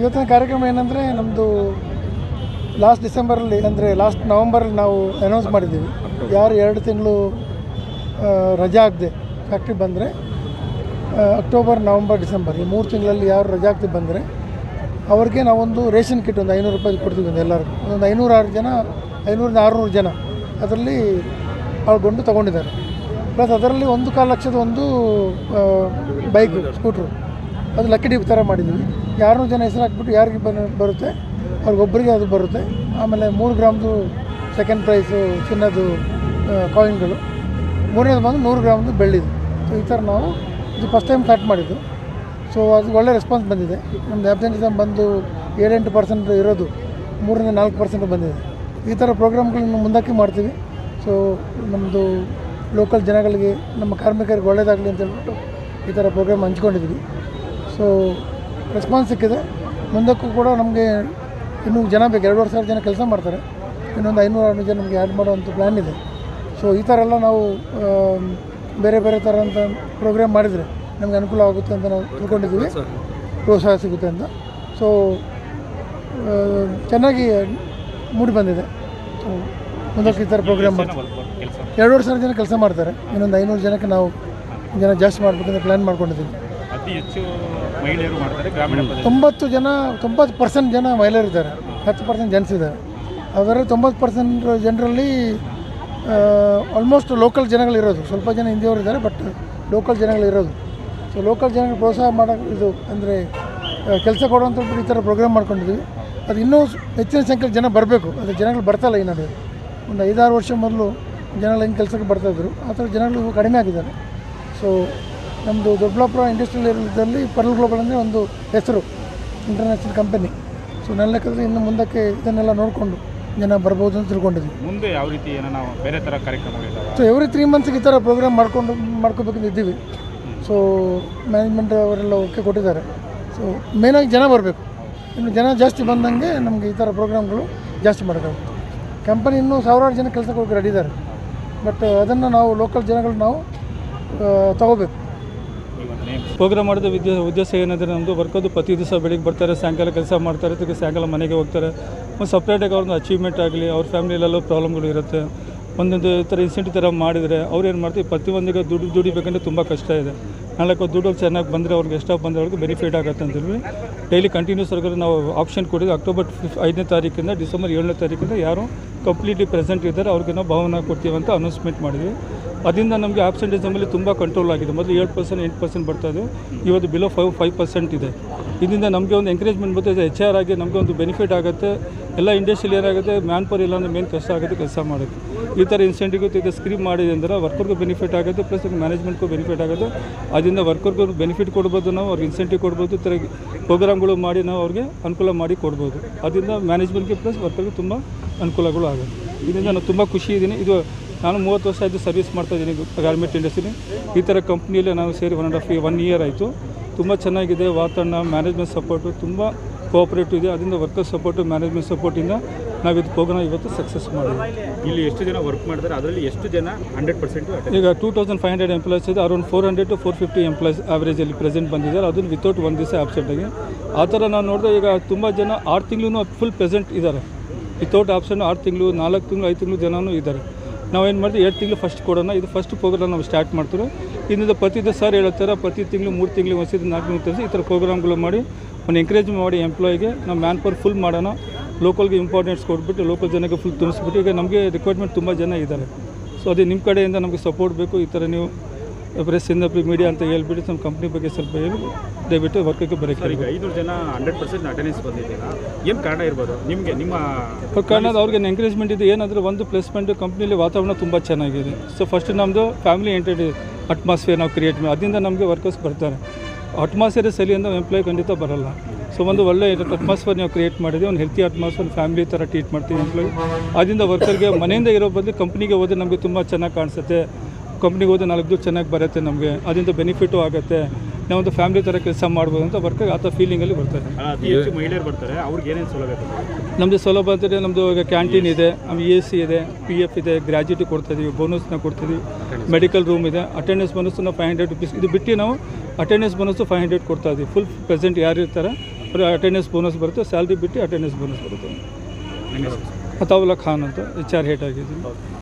ಇವತ್ತಿನ ಕಾರ್ಯಕ್ರಮ ಏನಂದರೆ ನಮ್ಮದು ಲಾಸ್ಟ್ ಡಿಸೆಂಬರಲ್ಲಿ ಅಂದರೆ ಲಾಸ್ಟ್ ನವಂಬರಲ್ಲಿ ನಾವು ಅನೌನ್ಸ್ ಮಾಡಿದ್ದೀವಿ. ಯಾರು ಎರಡು ತಿಂಗಳು ರಜೆ ಆಗದೆ ಫ್ಯಾಕ್ಟ್ರಿ ಬಂದರೆ ಅಕ್ಟೋಬರ್ ನವಂಬರ್ ಡಿಸೆಂಬರ್ ಈ ಮೂರು ತಿಂಗಳಲ್ಲಿ ಯಾರು ರಜೆ ಆಗ್ತಿ ಬಂದರೆ ಅವ್ರಿಗೆ ನಾವೊಂದು ರೇಷನ್ ಕಿಟ್ ಒಂದು ಐನೂರು ರೂಪಾಯಿ ಕೊಡ್ತೀವಿ ಒಂದು ಎಲ್ಲರಿಗೂ. ಒಂದು ಐನೂರು ಆರು ಜನ ಐನೂರಿಂದ ಆರುನೂರು ಜನ ಅದರಲ್ಲಿ ಪಾಲ್ಗೊಂಡು ತೊಗೊಂಡಿದ್ದಾರೆ. ಪ್ಲಸ್ ಅದರಲ್ಲಿ ಒಂದು ಕಾಲು ಲಕ್ಷದ ಒಂದು ಬೈಕ್ ಸ್ಕೂಟ್ರು ಅದು ಲಕ್ಕಿ ಡಿಪ್ ಥರ ಮಾಡಿದ್ವಿ ಯಾರನ್ನೂ ಜನ ಹೆಸರು ಹಾಕ್ಬಿಟ್ಟು ಯಾರಿಗೆ ಬರುತ್ತೆ? ಅವ್ರಿಗೊಬ್ಬರಿಗೆ ಅದು ಬರುತ್ತೆ. ಆಮೇಲೆ ಮೂರು ಗ್ರಾಮ್ದು ಸೆಕೆಂಡ್ ಪ್ರೈಸು ಚಿನ್ನದು ಕಾಯಿನ್ಗಳು ಮೂರನೇದು ಬಂದು ನೂರು ಗ್ರಾಮ್ದು ಬೆಳ್ಳಿದು. ಸೊ ಈ ಥರ ನಾವು ಇದು ಫಸ್ಟ್ ಟೈಮ್ ಸ್ಟಾರ್ಟ್ ಮಾಡಿದ್ದು. ಸೊ ಅದು ಒಳ್ಳೆ ರೆಸ್ಪಾನ್ಸ್ ಬಂದಿದೆ. ನಮ್ಮದು ಅಬ್ಸೆಂಟಿಸಮ್ ಬಂದು ಏಳೆಂಟು ಪರ್ಸೆಂಟ್ ಇರೋದು. ಮೂರರಿಂದ ನಾಲ್ಕು ಪರ್ಸೆಂಟ್ ಬಂದಿದೆ. ಈ ಥರ ಪ್ರೋಗ್ರಾಮ್ಗಳನ್ನ ಮುಂದಕ್ಕೆ ಮಾಡ್ತೀವಿ. ಸೊ ನಮ್ಮದು ಲೋಕಲ್ ಜನಗಳಿಗೆ, ನಮ್ಮ ಕಾರ್ಮಿಕರಿಗೆ ಒಳ್ಳೆಯದಾಗಲಿ ಅಂತ ಹೇಳ್ಬಿಟ್ಟು ಈ ಥರ ಪ್ರೋಗ್ರಾಮ್ ಹಂಚ್ಕೊಂಡಿದ್ವಿ. ಸೊ ರೆಸ್ಪಾನ್ಸ್ ಸಿಕ್ಕಿದೆ. ಮುಂದಕ್ಕೂ ಕೂಡ ನಮಗೆ ಇನ್ನೂ ಜನ ಬೇಕು. ಎರಡೂವರೆ ಸಾವಿರ ಜನ ಕೆಲಸ ಮಾಡ್ತಾರೆ. ಇನ್ನೊಂದು ಐನೂರು ಆರುನೂರು ಜನ ನಮಗೆ ಆ್ಯಡ್ ಮಾಡುವಂಥ ಪ್ಲ್ಯಾನ್ ಇದೆ. ಸೊ ಈ ಥರ ಎಲ್ಲ ನಾವು ಬೇರೆ ಬೇರೆ ಥರ ಅಂತ ಪ್ರೋಗ್ರಾಮ್ ಮಾಡಿದರೆ ನಮಗೆ ಅನುಕೂಲ ಆಗುತ್ತೆ ಅಂತ ನಾವು ತಿಳ್ಕೊಂಡಿದ್ದೀವಿ. ಪ್ರೋತ್ಸಾಹ ಸಿಗುತ್ತೆ ಅಂತ. ಸೊ ಚೆನ್ನಾಗಿ ಮೂಡಿ ಬಂದಿದೆ. ಸೊ ಮುಂದಕ್ಕೆ ಈ ಥರ ಪ್ರೋಗ್ರಾಮ್ ಮಾಡ್ತೀವಿ. ಎರಡೂವರೆ ಸಾವಿರ ಜನ ಕೆಲಸ ಮಾಡ್ತಾರೆ. ಇನ್ನೊಂದು ಐನೂರು ಜನಕ್ಕೆ ನಾವು ಜನ ಜಾಸ್ತಿ ಮಾಡಬೇಕಂತ ಪ್ಲ್ಯಾನ್ ಮಾಡ್ಕೊಂಡಿದ್ದೀವಿ. ಅತಿ ಹೆಚ್ಚು ಮಹಿಳೆಯರು ಮಾಡ್ತಾರೆ ಗ್ರಾಮೀಣ ತೊಂಬತ್ತು ಜನ, ತೊಂಬತ್ತು ಪರ್ಸೆಂಟ್ ಜನ ಮಹಿಳೆಯರಿದ್ದಾರೆ ಹತ್ತು ಪರ್ಸೆಂಟ್ ಜನಸಿದ್ದಾರೆ ಇದ್ದಾರೆ. ಅದರಲ್ಲಿ ತೊಂಬತ್ತು ಪರ್ಸೆಂಟ್ ಜನರಲ್ಲಿ ಆಲ್ಮೋಸ್ಟ್ ಲೋಕಲ್ ಜನಗಳಿರೋದು ಸ್ವಲ್ಪ ಜನ ಹಿಂದಿಯವರು ಇದ್ದಾರೆ ಬಟ್ ಲೋಕಲ್ ಜನಗಳಿರೋದು ಸೊ ಲೋಕಲ್ ಜನಗಳಿಗೆ ಪ್ರೋತ್ಸಾಹ ಮಾಡೋ ಇದು ಅಂದರೆ ಕೆಲಸ ಕೊಡುವಂಥದ್ದು ಈ ಥರ ಪ್ರೋಗ್ರಾಮ್ ಮಾಡ್ಕೊಂಡಿದ್ವಿ. ಅದು ಇನ್ನೂ ಹೆಚ್ಚಿನ ಸಂಖ್ಯೆಯಲ್ಲಿ ಜನ ಬರಬೇಕು. ಅದು ಜನಗಳು ಬರ್ತಾಯಿಲ್ಲ ಈ ನಡುವೆ ಒಂದು ಐದಾರು ವರ್ಷ ಮೊದಲು ಜನಗಳು ಹೆಂಗೆ ಕೆಲಸಕ್ಕೆ ಬರ್ತಾಯಿದ್ರು ಆ ಥರ ಜನಗಳು ಕಡಿಮೆ ಆಗಿದ್ದಾರೆ. ಸೊ ನಮ್ಮದು ದೊಡ್ಡಬಳ್ಳಾಪುರ ಇಂಡಸ್ಟ್ರಿಯಲ್ ಏರಿಯಾದಲ್ಲಿ ಪರ್ಲ್ ಗ್ಲೋಬಲ್ ಅಂದರೆ ಒಂದು ಹೆಸರು ಇಂಟರ್ನ್ಯಾಷನಲ್ ಕಂಪನಿ ಸೊ ನನ್ನ ಲೆಕ್ಕದಲ್ಲಿ ಇನ್ನು ಮುಂದಕ್ಕೆ ಇದನ್ನೆಲ್ಲ ನೋಡಿಕೊಂಡು ಜನ ಬರ್ಬೋದು ಅಂತ ತಿಳ್ಕೊಂಡಿದ್ವಿ. ಮುಂದೆ ಯಾವ ರೀತಿ ಏನೋ ನಾವು ಬೇರೆ ಥರ ಕಾರ್ಯಕ್ರಮಗಳಿದ್ದಾವೆ ಸೊ ಎವ್ರಿ ತ್ರೀ ಮಂತ್ಸ್ಗೆ ಈ ಥರ ಪ್ರೋಗ್ರಾಮ್ ಮಾಡ್ಕೊಂಡು ಮಾಡ್ಕೋಬೇಕಂತ ಇದ್ದೀವಿ. ಸೊ ಮ್ಯಾನೇಜ್ಮೆಂಟ್ ಅವರೆಲ್ಲ ಓಕೆ ಕೊಟ್ಟಿದ್ದಾರೆ. ಸೊ ಮೇನಾಗಿ ಜನ ಬರಬೇಕು. ಇನ್ನು ಜನ ಜಾಸ್ತಿ ಬಂದಂಗೆ ನಮಗೆ ಈ ಥರ ಪ್ರೋಗ್ರಾಮ್ಗಳು ಜಾಸ್ತಿ ಮಾಡೋಕ್ಕಾಗುತ್ತೆ ಕಂಪನಿ ಇನ್ನೂ ಸಾವಿರಾರು ಜನ ಕೆಲಸಕ್ಕೆ ಹೋಗಿ ರೆಡಿ ಇದ್ದಾರೆ. ಬಟ್ ಅದನ್ನು ನಾವು ಲೋಕಲ್ ಜನಗಳು ನಾವು ತಗೋಬೇಕು. ಪ್ರೋಗ್ರಾಮ್ ಮಾಡಿದ ವಿದ್ಯಾ ಉದ್ದೇಶ ಏನಂದರೆ ನಮ್ಮದು ವರ್ಕದ್ದು ಪ್ರತಿ ದಿವಸ ಬೆಳಿಗ್ಗೆ ಬರ್ತಾರೆ, ಸಾಯಂಕಾಲ ಕೆಲಸ ಮಾಡ್ತಾರೆ ತಿರ್ಗಿ ಸಾಯಂಕಾಲ ಮನೆಗೆ ಹೋಗ್ತಾರೆ. ಒಂದು ಸಪ್ರೇಟಾಗಿ ಅವ್ರದ್ದು ಅಚೀವ್ಮೆಂಟ್ ಆಗಲಿ, ಅವ್ರ ಫ್ಯಾಮಿಲಿಯಲ್ಲೆಲ್ಲೋ ಪ್ರಾಬ್ಲಮ್ಗಳು ಇರುತ್ತೆ. ಒಂದೊಂದು ಥರ ಇನ್ಸೆಂಟ್ ಥರ ಮಾಡಿದರೆ ಅವ್ರು ಏನು ಮಾಡ್ತೀವಿ, ಪ್ರತಿಯೊಂದಿಗೆ ದುಡ್ಡು ದುಡಿಬೇಕಂದ್ರೆ ತುಂಬ ಕಷ್ಟ ಇದೆ. ನಾಲ್ಕು ದುಡ್ಡು ಚೆನ್ನಾಗಿ ಬಂದರೆ ಅವ್ರಿಗೆ ಎಷ್ಟೋ ಬಂದರೆ ಅವ್ರಿಗೆ ಬೆನಿಫಿಟ್ ಆಗುತ್ತೆ ಅಂತೇಳಿ ಡೈಲಿ ಕಂಟಿನ್ಯೂಸ್ ಅವ್ರಿಗೆ ನಾವು ಆಪ್ಷನ್ ಕೊಟ್ಟಿದ್ದು ಅಕ್ಟೋಬರ್ ಫಿಫ್ ಐದನೇ ತಾರೀಕಿಂದ ಡಿಸೆಂಬರ್ ಏಳನೇ ತಾರೀಕಿಂದ ಯಾರು ಕಂಪ್ಲೀಟ್ಲಿ ಪ್ರೆಸೆಂಟ್ ಇದ್ದಾರೆ, ಅವ್ರಿಗೆ ನಾವು ಭಾವನ ಕೊಡ್ತೀವಿ ಅಂತ ಅನೌನ್ಸ್ಮೆಂಟ್ ಮಾಡಿದ್ವಿ. ಅದರಿಂದ ನಮಗೆ ಆಬ್ಸೆಂಟಿಸಮಲ್ಲಿ ತುಂಬ ಕಂಟ್ರೋಲ್ ಆಗಿದೆ. ಮೊದಲು ಏಳು ಪರ್ಸೆಂಟ್ ಎಂಟು ಪರ್ಸೆಂಟ್ ಬರ್ತಾ ಇದೆ. ಇವತ್ತು ಬಿಲೋ ಫೈವ್ ಫೈವ್ ಪರ್ಸೆಂಟ್ ಇದೆ. ಇದರಿಂದ ನಮಗೆ ಒಂದು ಎಂಕರೇಜ್ಮೆಂಟ್ ಬರ್ತದೆ ಎಚ್ ಆರ್ ಆಗಿ ನಮಗೆ ಒಂದು ಬೆನಿಫಿಟ್ ಆಗುತ್ತೆ. ಎಲ್ಲ ಇಂಡಸ್ಟ್ರಿಯಲ್ಲಿ ಏನಾಗುತ್ತೆ ಮ್ಯಾನ್ ಪವರ್ ಇಲ್ಲ ಅಂದರೆ ಮೇನ್ ಕಷ್ಟ ಆಗುತ್ತೆ ಕೆಲಸ ಮಾಡೋದು ಈ ಥರ ಇನ್ಸೆಂಟಿವ್ ಇದು ಸ್ಕ್ರೀಮ್ ಮಾಡಿದೆ ಅಂದರೆ ವರ್ಕರ್ಗೂ ಬೆನಿಫಿಟ್ ಆಗುತ್ತೆ ಪ್ಲಸ್ ಮ್ಯಾನೇಜ್ಮೆಂಟ್ಗೂ ಬೆನಿಫಿಟ್ ಆಗುತ್ತೆ. ಅದರಿಂದ ವರ್ಕರ್ಗೂ ಬೆನಿಫಿಟ್ ಕೊಡ್ಬೋದು ನಾವು, ಅವ್ರಿಗೆ ಇನ್ಸೆಂಟಿವ್ ಕೊಡ್ಬೋದು. ಈ ಥರ ಪ್ರೋಗ್ರಾಮ್ಗಳು ಮಾಡಿ ನಾವು ಅವ್ರಿಗೆ ಅನುಕೂಲ ಮಾಡಿ ಕೊಡ್ಬೋದು. ಅದರಿಂದ ಮ್ಯಾನೇಜ್ಮೆಂಟ್ಗೆ ಪ್ಲಸ್ ವರ್ಕರ್ಗೆ ತುಂಬ ಅನುಕೂಲಗಳು ಆಗುತ್ತೆ. ಇದರಿಂದ ನಾನು ತುಂಬ ಖುಷಿ ಇದ್ದೀನಿ. ಇದು ನಾನು ಮೂವತ್ತು ವರ್ಷ ಆಯಿತು ಸರ್ವಿಸ್ ಮಾಡ್ತಾ ಇದ್ದೀನಿ ಗಾರ್ಮೆಂಟ್ ಇಂಡಸ್ಟ್ರಿ ಈ ಥರ ಕಂಪ್ನಿಯಲ್ಲೇ ನಾನು ಸೇರಿ one and half one year ಆಯಿತು. ತುಂಬ ಚೆನ್ನಾಗಿದೆ ವಾತಾವರಣ ಮ್ಯಾನೇಜ್ಮೆಂಟ್ ಸಪೋರ್ಟು ತುಂಬ ಕೋಆಪ್ರೇಟಿವ್ ಇದೆ. ಅದರಿಂದ ವರ್ಕರ್ ಸಪೋರ್ಟು ಮ್ಯಾನೇಜ್ಮೆಂಟ್ ಸಪೋರ್ಟಿಂದ ನಾವು ಇದು ಹೋಗೋಣ ಇವತ್ತು ಸಕ್ಸಸ್ ಮಾಡಿದ್ವಿ. ಇಲ್ಲಿ ಎಷ್ಟು ಜನ ವರ್ಕ್ ಮಾಡಿದ್ರೆ ಅದರಲ್ಲಿ ಎಷ್ಟು ಜನ ಹಂಡ್ರೆಡ್ ಪರ್ಸೆಂಟ್ ಈಗ two thousand five hundred employees ಇದೆ. Around four hundred to four fifty employees ಆವರೇಜಲ್ಲಿ present ಬಂದಿದ್ದಾರೆ. ಅದನ್ನು ವಿತೌಟ್ ಒಂದು ದಿವಸ ಆಬ್ಸೆಂಟಾಗಿ ಆ ಥರ ನಾನು ನೋಡಿದೆ ಈಗ ತುಂಬ ಜನ ಆರು ತಿಂಗಳು ಫುಲ್ ಪ್ರೆಸೆಂಟ್ ಇದ್ದಾರೆ. ವಿತೌಟ್ ಆಪ್ಷನ್ ಆರು ತಿಂಗಳು ನಾಲ್ಕು ತಿಂಗಳು ಐದು ತಿಂಗಳು ಜನನೂ ಇದ್ದಾರೆ. ನಾವೇನು ಮಾಡ್ತೀವಿ ಎರಡು ತಿಂಗಳು ಫಸ್ಟ್ ಕೊಡೋಣ, ಇದು ಫಸ್ಟ್ ಪ್ರೋಗ್ರಾಮ್ ನಾವು ಸ್ಟಾರ್ಟ್ ಮಾಡ್ತೀವಿ ಇದರಿಂದ ಪ್ರತಿದ ಸರ್ ಹೇಳೋ ಥರ ಪ್ರತಿ ತಿಂಗಳು, ಮೂರು ತಿಂಗಳು ಒಂದ್ಸತಿ ನಾಲ್ಕು ತಿಂಗಳು ತರಿಸಿ ಈ ಥರ ಪ್ರೋಗ್ರಾಮ್ಗಳು ಮಾಡಿ, ಒಂದು ಎಂಕರೇಜ್ ಮಾಡಿ ಎಂಪ್ಲಾಯಿಗೆ ನಾವು ಮ್ಯಾನ್ ಪವರ್ ಫುಲ್ ಮಾಡೋಣ ಲೋಕಲ್ಗೆ ಇಂಪಾರ್ಟೆನ್ಸ್ ಕೊಟ್ಬಿಟ್ಟು ಲೋಕಲ್ ಜನಕ್ಕೆ ಫುಲ್ ತುಂಬಿಸ್ಬಿಟ್ಟು, ಈಗ ನಮಗೆ ರಿಕ್ವೈರ್ಮೆಂಟ್ ತುಂಬ ಜನ ಇದ್ದಾರೆ. ಸೊ ಅದೇ ನಿಮ್ಮ ಕಡೆಯಿಂದ ನಮಗೆ ಸಪೋರ್ಟ್ ಬೇಕು, ಈ ಥರ ನೀವು ಪ್ರೆಸ್ ಇಂದ ಮೀಡಿಯಾ ಅಂತ ಹೇಳ್ಬಿಟ್ಟು ನಮ್ಮ ಕಂಪ್ನಿ ಬಗ್ಗೆ ಸ್ವಲ್ಪ ಹೇಳಿ. ದಯವಿಟ್ಟು ವರ್ಕಕ್ಕೆ ಬರೋಕ್ಕೆ ಸರ್ ಈಗ ಐನೂರು ಜನ ಹಂಡ್ರೆಡ್ ಪರ್ಸೆಂಟ್ ಅಟೆಂಡೆನ್ಸ್ ಬಂದಿದ್ದೀರಾ? ಏನು ಕಾರಣ ಇರ್ಬೋದು? ನಿಮಗೆ ನಿಮ್ಮ ಕಾರಣ ಅವ್ರಿಗೆ ಎಂಕರೇಜ್ಮೆಂಟ್ ಇದೆ. ಏನಂದರೆ ಒಂದು ಪ್ಲೇಸ್ಮೆಂಟ್ ಕಂಪ್ನಿಲಿ ವಾತಾವರಣ ತುಂಬ ಚೆನ್ನಾಗಿದೆ. ಸೊ ಫಸ್ಟ್ ನಮ್ಮದು ಫ್ಯಾಮಿಲಿ ಎಂಟೆಡ್ ಅಟ್ಮಾಸ್ಫಿಯರ್ ನಾವು ಕ್ರಿಯೇಟ್ ಮಾಡಿ ಅದರಿಂದ ನಮಗೆ ವರ್ಕರ್ಸ್ ಬರ್ತಾರೆ. ಅಟ್ಮಾಸ್ಫಿಯರ್ ಸರಿ ಅಂದರೆ ಎಂಪ್ಲಾಯ್ ಖಂಡಿತ ಬರೋಲ್ಲ. ಸೊ ಒಂದು ಒಳ್ಳೆ ಅಟ್ಮಾಸ್ಫಿಯರ್ ನಾವು ಕ್ರಿಯೇಟ್ ಮಾಡಿದ್ವಿ. ಒಂದು ಹೆಲ್ತಿ ಅಟ್ಮಾಸ್ಫಿಯರ್ ಫ್ಯಾಮಿಲಿ ಥರ ಟ್ರೀಟ್ ಮಾಡ್ತೀವಿ ಎಂಪ್ಲಾಯ್ ಅದರಿಂದ ವರ್ಕರ್ಗೆ ಮನೆಯಿಂದ ಇರೋ ಬದಲು ಕಂಪ್ನಿಗೆ ಹೋದ್ರೆ ನಮಗೆ ತುಂಬ ಚೆನ್ನಾಗಿ ಕಾಣಿಸುತ್ತೆ. ಕಂಪ್ನಿಗೆ ಹೋದ್ರೆ ನಾಲ್ಕು ದುಡ್ಡು ಚೆನ್ನಾಗಿ ಬರುತ್ತೆ ನಮಗೆ ಅದರಿಂದ ಬೆನಿಫಿಟು ಆಗುತ್ತೆ. ನಾವೊಂದು ಫ್ಯಾಮಿಲಿ ಥರ ಕೆಲಸ ಮಾಡ್ಬೋದು ಅಂತ ಬರ್ತಾರೆ ಆ ಥರ ಫೀಲಿಂಗಲ್ಲಿ ಬರ್ತಾರೆ. ಮಹಿಳೆಯರು ಬರ್ತಾರೆ ಅವ್ರಿಗೆ ಏನೇನು ಸೌಲಭ್ಯ ನಮ್ಮದು ಸೌಲಭ್ಯ ಅಂತಂದರೆ ನಮ್ಮದು ಈಗ ಕ್ಯಾಂಟೀನ್ ಇದೆ ಆಮೇಲೆ ಎಸ್ ಸಿ ಇದೆ ಪಿ ಎಫ್ ಇದೆ ಗ್ರ್ಯಾಜುಟಿ ಕೊಡ್ತಾಯಿದ್ದೀವಿ ಬೋನಸ್ನ ಕೊಡ್ತೀವಿ ಮೆಡಿಕಲ್ ರೂಮ್ ಇದೆ ಅಟೆಂಡೆನ್ಸ್ ಬೋನಸ್ಸು ನಾವು ಫೈವ್ ಹಂಡ್ರೆಡ್ ರುಪೀಸ್ ಇದು ಬಿಟ್ಟು ನಾವು ಅಟೆಂಡೆನ್ಸ್ ಬೋನಸ್ಸು ಫೈವ್ ಹಂಡ್ರೆಡ್ ಕೊಡ್ತಾ ಇದ್ದೀವಿ ಫುಲ್ ಪ್ರೆಸೆಂಟ್ ಯಾರು ಇರ್ತಾರೆ ಅವ್ರಿಗೆ ಅಟೆಂಡೆನ್ಸ್ ಬೋನಸ್ ಬರುತ್ತೆ ಸ್ಯಾಲ್ರಿ ಬಿಟ್ಟು ಅಟೆಂಡೆನ್ಸ್ ಬೋನಸ್ ಬರುತ್ತೆ? ಅತಾವುಲ್ಲಾ ಖಾನ್ ಅಂತ ಎಚ್ ಆರ್ ಹೇಟ್ ಆಗಿದ್ದೀನಿ.